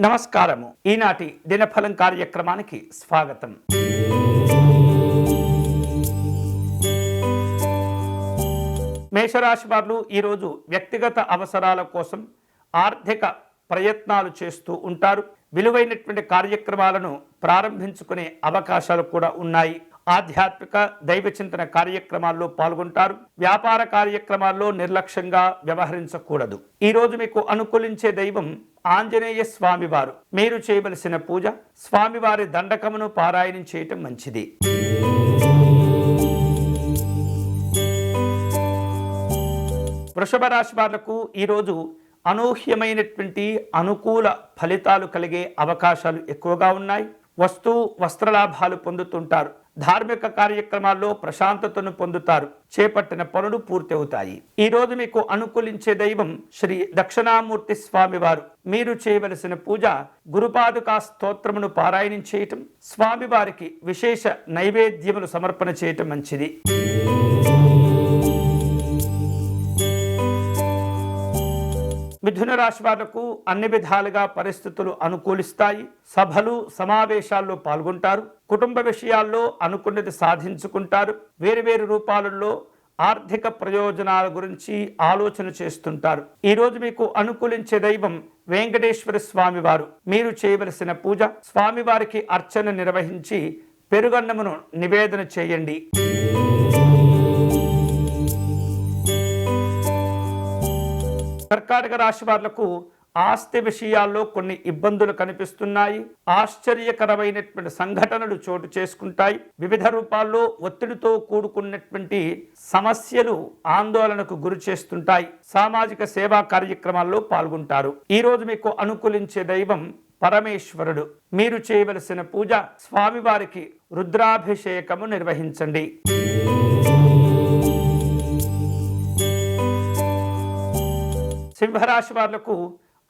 నమస్కారము. ఈనాటి దినఫలం కార్యక్రమానికి స్వాగతం. మేషరాశి వారు ఈరోజు వ్యక్తిగత అవసరాల కోసం ఆర్థిక ప్రయత్నాలు చేస్తూ ఉంటారు. విలువైనటువంటి కార్యక్రమాలను ప్రారంభించుకునే అవకాశాలు కూడా ఉన్నాయి. ఆధ్యాత్మిక దైవ చింతన కార్యక్రమాల్లో పాల్గొంటారు. వ్యాపార కార్యక్రమాల్లో నిర్లక్ష్యంగా వ్యవహరించకూడదు. ఈరోజు మీకు అనుకూలించే దైవం ఆంజనేయ స్వామివారు. మీరు చేయవలసిన పూజ స్వామివారి దండకమును పారాయణం చేయటం మంచిది. వృషభ రాశి వాళ్ళకు ఈరోజు అనూహ్యమైనటువంటి అనుకూల ఫలితాలు కలిగే అవకాశాలు ఎక్కువగా ఉన్నాయి. వస్తు వస్త్రలాభాలు పొందుతుంటారు. ధార్మిక కార్యక్రమాల్లో ప్రశాంతతను పొందుతారు. చేపట్టిన పనులు పూర్తవుతాయి. ఈ రోజు మీకు అనుకూలించే దైవం శ్రీ దక్షిణామూర్తి స్వామివారు. మీరు చేయవలసిన పూజ గురుపాదుకా స్తోత్రమును పారాయణం చేయటం స్వామివారికి విశేష నైవేద్యమును సమర్పణ చేయటం మంచిది. మిథున రాశి వాళ్ళకు అన్ని విధాలుగా పరిస్థితులు అనుకూలిస్తాయి. సభలు సమావేశాల్లో పాల్గొంటారు. కుటుంబ విషయాల్లో అనుకున్నది సాధించుకుంటారు. వేరువేరు రూపాలలో ఆర్థిక ప్రయోజనాల గురించి ఆలోచన చేస్తుంటారు. ఈరోజు మీకు అనుకూలించే దైవం వెంకటేశ్వర స్వామివారు. మీరు చేయవలసిన పూజ స్వామివారికి అర్చన నిర్వహించి పెరుగన్నమును నివేదన చేయండి. కర్కాటక రాశి వాళ్ళకు ఆస్తి విషయాల్లో కొన్ని ఇబ్బందులు కనిపిస్తున్నాయి. ఆశ్చర్యకరమైనటువంటి సంఘటనలు చోటు చేసుకుంటాయి. వివిధ రూపాల్లో ఒత్తిడితో కూడుకున్నటువంటి సమస్యలు ఆందోళనకు గురి చేస్తుంటాయి. సామాజిక సేవా కార్యక్రమాల్లో పాల్గొంటారు. ఈరోజు మీకు అనుకూలించే దైవం పరమేశ్వరుడు. మీరు చేయవలసిన పూజ స్వామివారికి రుద్రాభిషేకము నిర్వహించండి. సింహరాశి వాళ్ళకు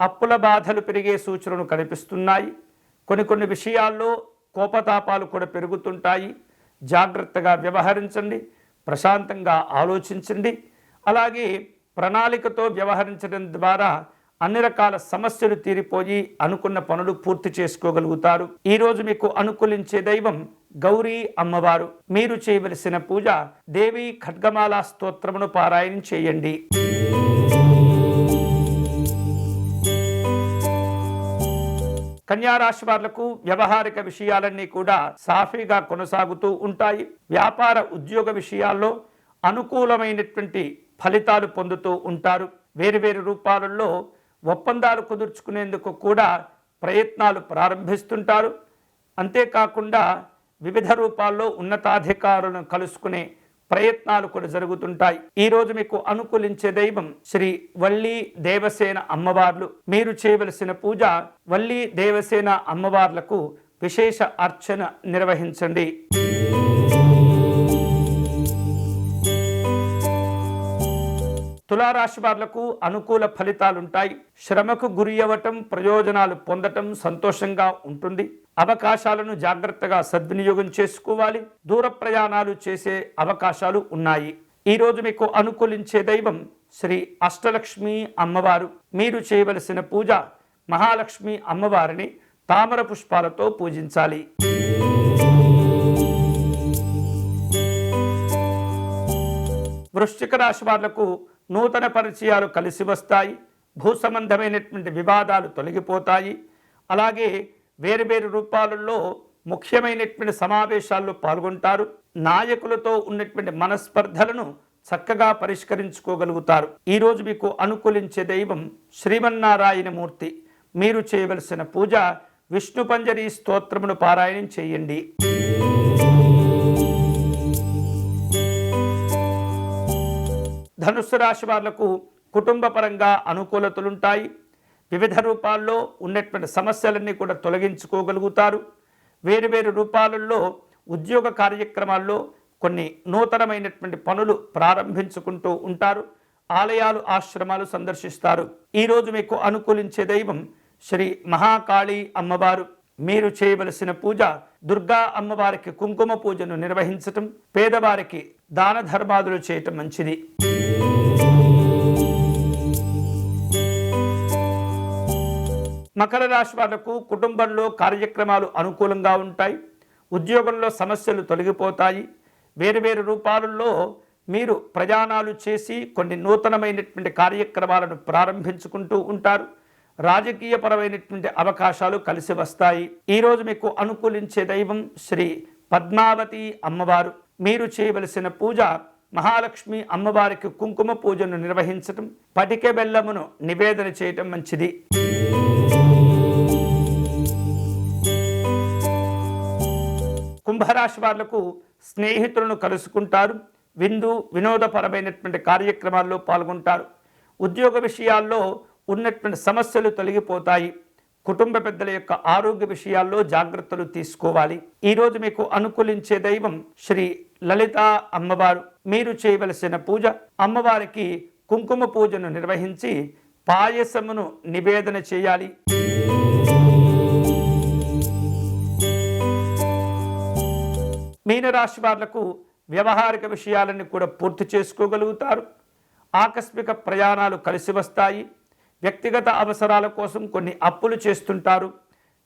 అప్పుల బాధలు పెరిగే సూచనలు కనిపిస్తున్నాయి. కొన్ని కొన్ని విషయాల్లో కోపతాపాలు కూడా పెరుగుతుంటాయి. జాగ్రత్తగా వ్యవహరించండి. ప్రశాంతంగా ఆలోచించండి. అలాగే ప్రణాళికతో వ్యవహరించడం ద్వారా అన్ని రకాల సమస్యలు తీరిపోయి అనుకున్న పనులు పూర్తి చేసుకోగలుగుతారు. ఈరోజు మీకు అనుకూలించే దైవం గౌరీ అమ్మవారు. మీరు చేయవలసిన పూజ దేవి ఖడ్గమాల స్తోత్రమును పారాయణం చేయండి. కన్యారాశి వాళ్ళకు వ్యవహారిక విషయాలన్నీ కూడా సాఫీగా కొనసాగుతూ ఉంటాయి. వ్యాపార ఉద్యోగ విషయాల్లో అనుకూలమైనటువంటి ఫలితాలు పొందుతూ ఉంటారు. వేరువేరు రూపాలలో ఒప్పందాలు కుదుర్చుకునేందుకు కూడా ప్రయత్నాలు ప్రారంభిస్తుంటారు. అంతేకాకుండా వివిధ రూపాల్లో ఉన్నతాధికారులను కలుసుకునే ప్రయత్నాలు కూడా జరుగుతుంటాయి. ఈ రోజు మీకు అనుకూలించే దైవం శ్రీ వల్లి దేవసేన అమ్మవార్లు. మీరు చేయవలసిన పూజ వల్లి దేవసేన అమ్మవార్లకు విశేష అర్చన నిర్వహించండి. తులారాశి వాళ్ళకు అనుకూల ఫలితాలుంటాయి. శ్రమకు గురి అవ్వటం ప్రయోజనాలు పొందటం సంతోషంగా ఉంటుంది. అవకాశాలను జాగ్రత్తగా సద్వినియోగం చేసుకోవాలి. దూర ప్రయాణాలు చేసే అవకాశాలు ఉన్నాయి. ఈ రోజు మీకు అనుకూలించే దైవం శ్రీ అష్టలక్ష్మి అమ్మవారు. మీరు చేయవలసిన పూజ మహాలక్ష్మి అమ్మవారిని తామర పుష్పాలతో పూజించాలి. వృశ్చిక రాశి వాళ్ళకు నూతన పరిచయాలు కలిసి వస్తాయి భూ సంబంధమైనటువంటి వివాదాలు తొలగిపోతాయి. అలాగే వేరువేరు రూపాలలో ముఖ్యమైనటువంటి సమావేశాల్లో పాల్గొంటారు. నాయకులతో ఉన్నటువంటి మనస్పర్ధలను చక్కగా పరిష్కరించుకోగలుగుతారు. ఈరోజు మీకు అనుకూలించే దైవం శ్రీమన్నారాయణ మూర్తి మీరు చేయవలసిన పూజ విష్ణు పంజరీ స్తోత్రమును పారాయణం చేయండి. ధనుస్సు రాశి వాళ్ళకు కుటుంబపరంగా అనుకూలతలుంటాయి. వివిధ రూపాల్లో ఉన్నటువంటి సమస్యలన్నీ కూడా తొలగించుకోగలుగుతారు. వేరు వేరు రూపాలలో ఉద్యోగ కార్యక్రమాల్లో కొన్ని నూతనమైనటువంటి పనులు ప్రారంభించుకుంటూ ఉంటారు. ఆలయాలు ఆశ్రమాలు సందర్శిస్తారు. ఈరోజు మీకు అనుకూలించే దైవం శ్రీ మహాకాళీ అమ్మవారు. మీరు చేయవలసిన పూజ దుర్గా అమ్మవారికి కుంకుమ పూజను నిర్వహించటం పేదవారికి దాన ధర్మాదులు చేయటం మంచిది. మకర రాశి వాళ్ళకు కుటుంబంలో కార్యక్రమాలు అనుకూలంగా ఉంటాయి. ఉద్యోగంలో సమస్యలు తొలగిపోతాయి. వేరు వేరు రూపాలలో మీరు ప్రయాణాలు చేసి కొన్ని నూతనమైనటువంటి కార్యక్రమాలను ప్రారంభించుకుంటూ ఉంటారు. రాజకీయపరమైనటువంటి అవకాశాలు కలిసి వస్తాయి. ఈరోజు మీకు అనుకూలించే దైవం శ్రీ పద్మావతి అమ్మవారు. మీరు చేయవలసిన పూజ మహాలక్ష్మి అమ్మవారికి కుంకుమ పూజను నిర్వహించటం పటిక బెల్లమును నివేదన చేయటం మంచిది. కుంభరాశి వాళ్ళకు స్నేహితులను కలుసుకుంటారు. విందు వినోదపరమైనటువంటి కార్యక్రమాల్లో పాల్గొంటారు. ఉద్యోగ విషయాల్లో ఉన్నటువంటి సమస్యలు తొలగిపోతాయి. కుటుంబ పెద్దల యొక్క ఆరోగ్య విషయాల్లో జాగ్రత్తలు తీసుకోవాలి. ఈరోజు మీకు అనుకూలించే దైవం శ్రీ లలిత అమ్మవారు. మీరు చేయవలసిన పూజ అమ్మవారికి కుంకుమ పూజను నిర్వహించి పాయసమును నివేదన చేయాలి. మీనరాశి వాళ్ళకు వ్యవహారిక విషయాలన్నీ కూడా పూర్తి చేసుకోగలుగుతారు. ఆకస్మిక ప్రయాణాలు కలిసి వస్తాయి. వ్యక్తిగత అవసరాల కోసం కొన్ని అప్పులు చేస్తుంటారు.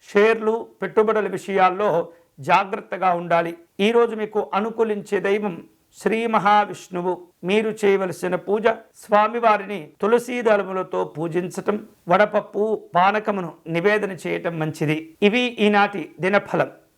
షేర్లు పెట్టుబడుల విషయాల్లో జాగ్రత్తగా ఉండాలి. ఈరోజు మీకు అనుకూలించే దైవం శ్రీ మహావిష్ణువు. మీరు చేయవలసిన పూజ స్వామివారిని తులసీదళములతో పూజించటం వడపప్పు పానకమును నివేదన చేయటం మంచిది. ఇవి ఈనాటి దినఫలం.